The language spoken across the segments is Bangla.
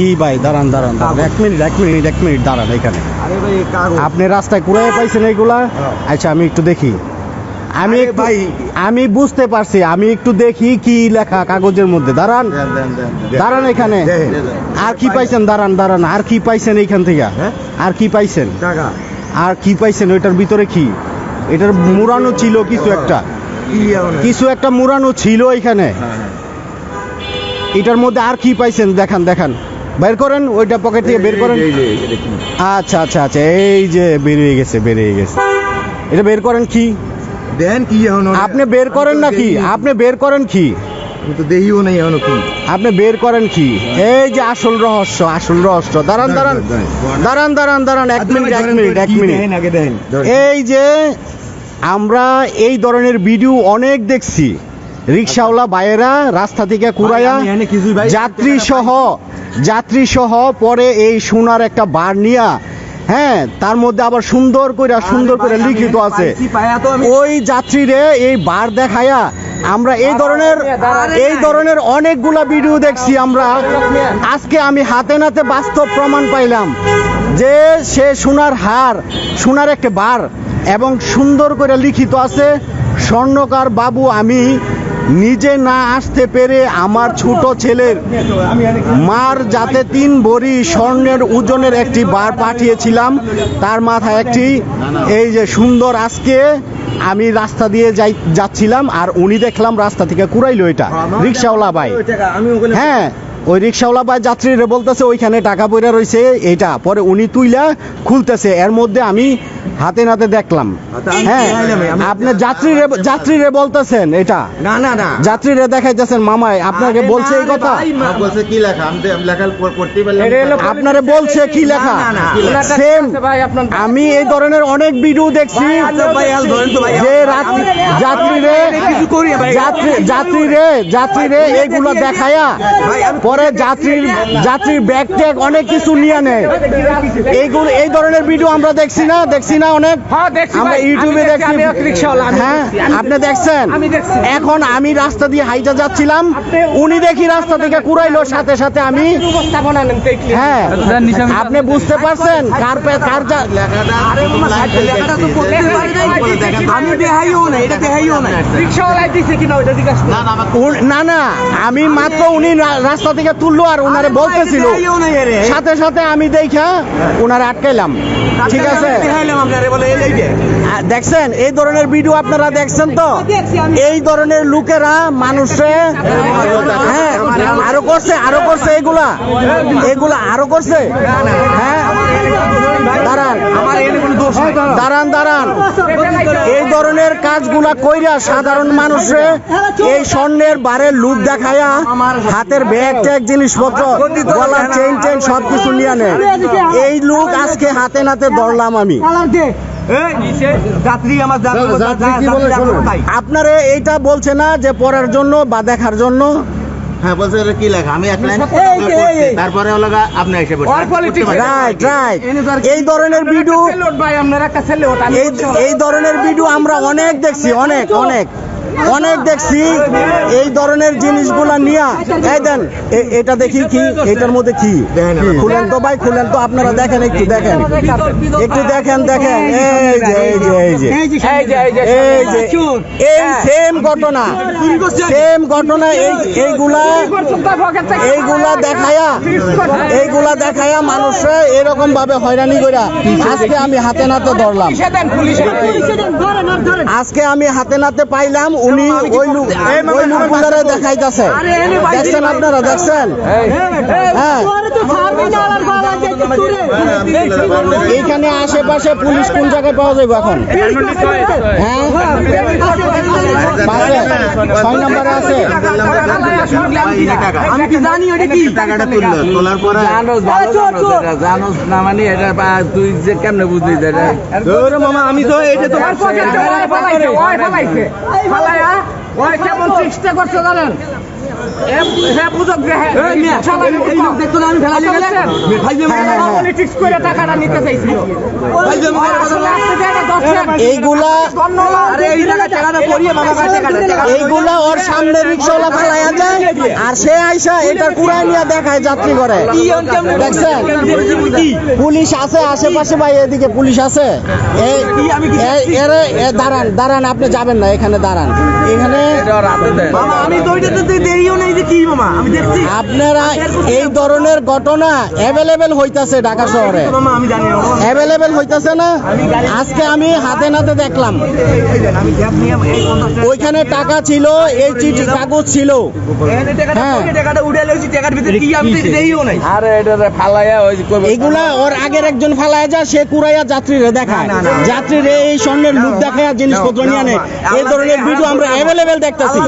কি ভাই দাঁড়ান দাঁড়ান দাঁড়ান। এক মিনিট এক মিনিট এক মিনিট দাঁড়ান এখানে। আপনি রাস্তায় কুড়াই পাইছেন এইগুলা? হ্যাঁ। আচ্ছা আমি একটু দেখি। আমি ভাই। আমি বুঝতে পারছি আমি একটু দেখি কি লেখা কাগজের মধ্যে। দাঁড়ান। দাঁড়ান এখানে। আর কি পাইছেন? দাঁড়ান দাঁড়ান। আর কি পাইছেন এইখান থেকে? হ্যাঁ? আর কি পাইছেন? আর কি পাইছেন? ওইটার ভিতরে কি? এটার মুরানো ছিল কিছু একটা। কিছু একটা মুরানো ছিল এখানে। হ্যাঁ। এটার মধ্যে আর কি পাইছেন? দেখান দেখান। বের করেন ওইটা পকেট থেকে বের করেন। আচ্ছা আচ্ছা আচ্ছা এই যে বেরিয়ে গেছে বেরিয়ে গেছে। এটা বের করেন কি? দেন কি এখন আপনি বের করেন তো নাকি? আপনি বের করেন কি? তো দেখিও নাই এখন কি। আপনি বের করেন কি? এই যে আসল রহস্য আসল রহস্য। দাঁড়ান দাঁড়ান দাঁড়ান। দাঁড়ান দাঁড়ান। এক মিনিট এক মিনিট এক মিনিট। এই যে আমরা এই ধরনের ভিডিও অনেক দেখছি। রিক্সাওয়ালা ভাইয়েরা রাস্তা থেকে কুড়াইয়া যাত্রী সহ যাত্রী সহ পরে এই সোনার একটা বার নিয়া হ্যাঁ তার মধ্যে আবার সুন্দর করে সুন্দর করে লিখিত আছে ওই যাত্রীরে এই বার দেখায়া আমরা এই ধরনের এই ধরনের অনেকগুলা ভিডিও দেখছি আমরা। আজকে আমি হাতে নাতে বাস্তব প্রমাণ পাইলাম যে সে সোনার হার সোনার একটা বার এবং সুন্দর করে লিখিত আছে স্বর্ণকার বাবু আমি নিজে না আসতে পেরে আমার ছোট ছেলের মার যাতে তিন ভরি স্বর্ণের ওজনের একটি বার পাঠিয়েছিলাম। তার মাথায় একটি এই যে সুন্দর আজকে আমি রাস্তা দিয়ে যাই যাচ্ছিলাম আর উনি দেখলাম রাস্তা থেকে কুড়াইলো এটা। রিক্সাওয়ালা ভাই। হ্যাঁ ওই রিক্সাওয়ালা ভাই যাত্রীরা বলতেছে ওইখানে টাকা পয়রা রয়েছে এটা পরে উনি তুইলা খুলতেছে। এর মধ্যে আমি হাতে নাতে দেখলাম। হ্যাঁ আপনি যাত্রীরে যাত্রীরে বলতেছেন এটা। না না না। যাত্রীরা দেখাইতেছেন মামাই আপনাকে বলছে এই কথা? বলছে কি লেখা। আপনারে বলছে কি লেখা? না, না, না। সেম ভাই আপনার আমি এই ধরনের অনেক ভিডিও দেখছি। ভাই, আল ধরেন তো ভাই, যে রাত্রি যাত্রীরে কিছু করি ভাই। যাত্রী যাত্রীরে যাত্রীরে এইগুলো দেখায়া পরে যাত্রীর যাত্রীর ব্যাগ ট্যাগ অনেক কিছু নিয়ে নেয়। এইগুলো এই ধরনের ভিডিও আমরা দেখছি না দেখছি না অনেক। হ্যাঁ, আমরা ইউটিউবে দেখছি, হ্যাঁ আপনি দেখছেন? এখন আমি রাস্তা দিয়ে হাইটা যাচ্ছিলাম। উনি দেখি রাস্তা থেকে কুড়াইলো সাথে সাথে আমি হ্যাঁ আপনি বুঝতে পারছেন? কার পে- কার না না। আমি মাত্র উনি রাস্তা থেকে তুললো আর ওনারে বলতেছিল। সাথে সাথে আমি দেখা ওনারে আটকাইলাম। ঠিক আছে? দেখছেন এই ধরনের ভিডিও আপনারা দেখছেন তো? এই ধরনের লোকেরা মানুষে হ্যাঁ আরও করছে আরও করছে এগুলা। এগুলা আরও করছে? হ্যাঁ দাঁড়ান আমার এখানে কোনো দোষ নাই দাঁড়ান দাঁড়ান এই ধরনের কাজগুলা কইরা সাধারণ মানুষে এই স্বর্ণের বারে লুট দেখায়া হাতের ব্যাগ ট্যাগ জিনিসপত্র গলার চেইন চেইন সব কিছু নিয়ে নেয়। এই লুক আজকে হাতে নাতে ধরলাম আমি। এই, যাত্রী আমার যাত্রী যাত্রী আমার কোথায়? আপনারে এইটা বলছে না যে পড়ার জন্য বা দেখার জন্য। হ্যাঁ বলছে এটা কি লেখা? আমি এক লাইন তারপরে হলো আপনি এসে এই ধরনের ভিডিও এই ধরনের ভিডিও আমরা অনেক দেখছি অনেক অনেক। অনেক দেখছি এই ধরনের জিনিসগুলা নিয়া। এই দেন এ- এটা দেখি কি এটার মধ্যে কি? খুলেন তো ভাই খুলেন তো আপনারা দেখেন একটু দেখেন। একটু দেখেন দেখেন। এই যে এই যে এই যে এই যে। এই সেম ঘটনা। সেম ঘটনা এই এইগুলা এইগুলা দেখায়া এইগুলা দেখায়া মানুষে এরকম ভাবে হয়রানি কইরা আজকে আমি হাতে নাতে ধরলাম। আজকে আমি হাতে নাতে পাইলাম উনি ওই লোক ওই লোকগুলারে দেখাইতাছে দেখছেন আপনারা দেখছেন হ্যাঁ এইখানে আশেপাশে পুলিশ কোন জায়গায় পাওয়া যাবে এখন হ্যাঁ ছয় নম্বরে আছে। আমি কি জানি ওটা কি টাকাটা তুললো তোলার পরে জানোস ভালো জানোস এটা না মানে এটা তুই যে কেমনে বুঝলি যে এটা মামা আমি তো এই তো পকেটে ওই কেমন চেষ্টা করছে জানেন? আমি লাখ এইগুলা আরে এইগুলা ওর সামনে রিক্সাওয়ালা ফেলাইয়া যায় সে আইসা এটা কুড়াই নিয়ে দেখায় যাত্রী করে দেখছেন? পুলিশ আছে আশেপাশে ভাই এদিকে পুলিশ আছে। দাঁড়ান দাঁড়ান আপনি যাবেন না এখানে দাঁড়ান। এখানে আমি দেরিও নেই। যে কি মামা? আমি দেখছি। আপনারা এই ধরনের ঘটনা অ্যাভেলেবেল হইতাছে ঢাকা শহরে। অ্যাভেলেবেল হইতাছে না? আজকে আমি হাতে নাতে দেখলাম। ওইখানে টাকা ছিল এই চিঠি কাগজ ছিল। হ্যাঁ। এগুলা ওর আগের একজন ফালায় যায় সে কুড়াইয়া যাত্রীরে দেখায়। যাত্রীরে এই স্বর্ণের দেখায় জিনিসপত্র নিয়ে আনে। এই ধরনের ভিডিও আমরা অ্যাভেলেবেল দেখতাছি।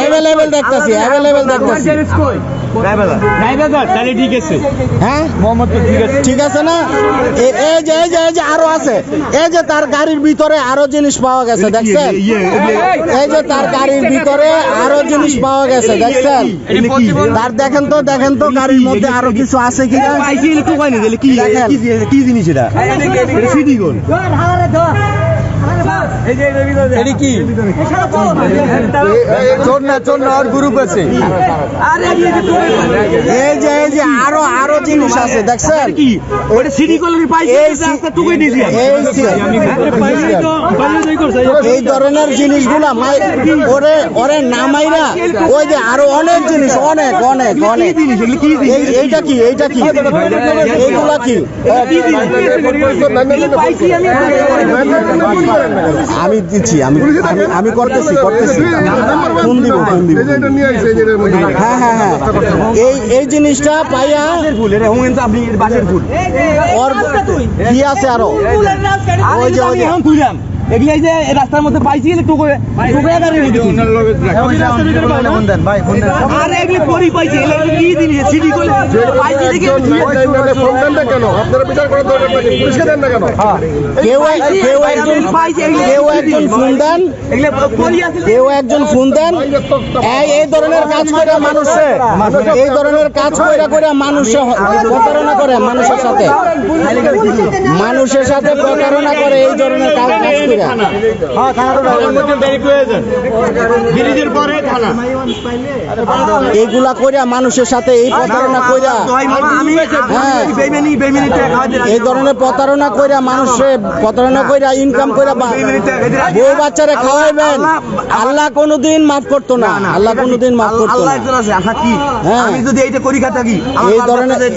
অ্যাভেলেবেল দেখতাছি। অ্যাভেলেবেল দেখতাছি হ্যাঁ ঠিক আছে না এই যে এই যে এই যে আরও আছে এই যে তার গাড়ির ভিতরে আরও জিনিস পাওয়া গেছে দেখছেন এই যে তার গাড়ির ভিতরে আরও জিনিস পাওয়া গেছে দেখছেন তার দেখেন তো দেখেন তো গাড়ির মধ্যে আরও কিছু আছে কিনা দেখেন কি জিনিস এটা গোল চোর না চোর না ওর গ্রুপ আছে এই যে এই যে আরও আরও জিনিস আছে দেখছেন কি ওটা সিডি কলের পাইছে এই ধরনের জিনিসগুলা ওরে ওরে নামাইরা ওই যে আরও অনেক জিনিস অনেক অনেক অনেক। এইটা কি এইটা কি? এইগুলা কি? আমি দিচ্ছি আমি আমি- আমি করতেছি করতেছি। ফোন দিব ফোন দিব। হ্যাঁ হ্যাঁ হ্যাঁ। এই এই জিনিসটা পাইয়া ফুল। এটা হুমেন তো আপনি বাসের ফুল ওর কি আছে আরও ওই যে। ওই যে এখন খুঁজলাম এগুলাই যে রাস্তার মধ্যে পাইছি টুকু টুকু গাড়ির মধ্যে এগুলি পরি পাইছি এগুলো কি সিডি করে পাইছি দেখি কেউ এক- কেউ একজন কেউ একজন ফোন দেন কেউ একজন ফোন এই ধরনের কাজ করে মানুষে এই ধরনের কাজ করে করে মানুষে প্রতারণা করে মানুষের সাথে মানুষের সাথে প্রতারণা করে এই ধরনের কাজ কাজ করে এইগুলা কইরা মানুষের সাথে এই প্রতারণা কইরা হ্যাঁ। এই ধরনের প্রতারণা কইরা মানুষের প্রতারণা কইরা ইনকাম কইরা বউ বাচ্চারে খাওয়াইবেন। আল্লাহ কোনোদিন মাফ করতো না। আল্লাহ কোনোদিন মাফ করতো না। একজন আছে আশা কি? হ্যাঁ। আমি যদি এইটা করি খা থাকি এই ধরনের-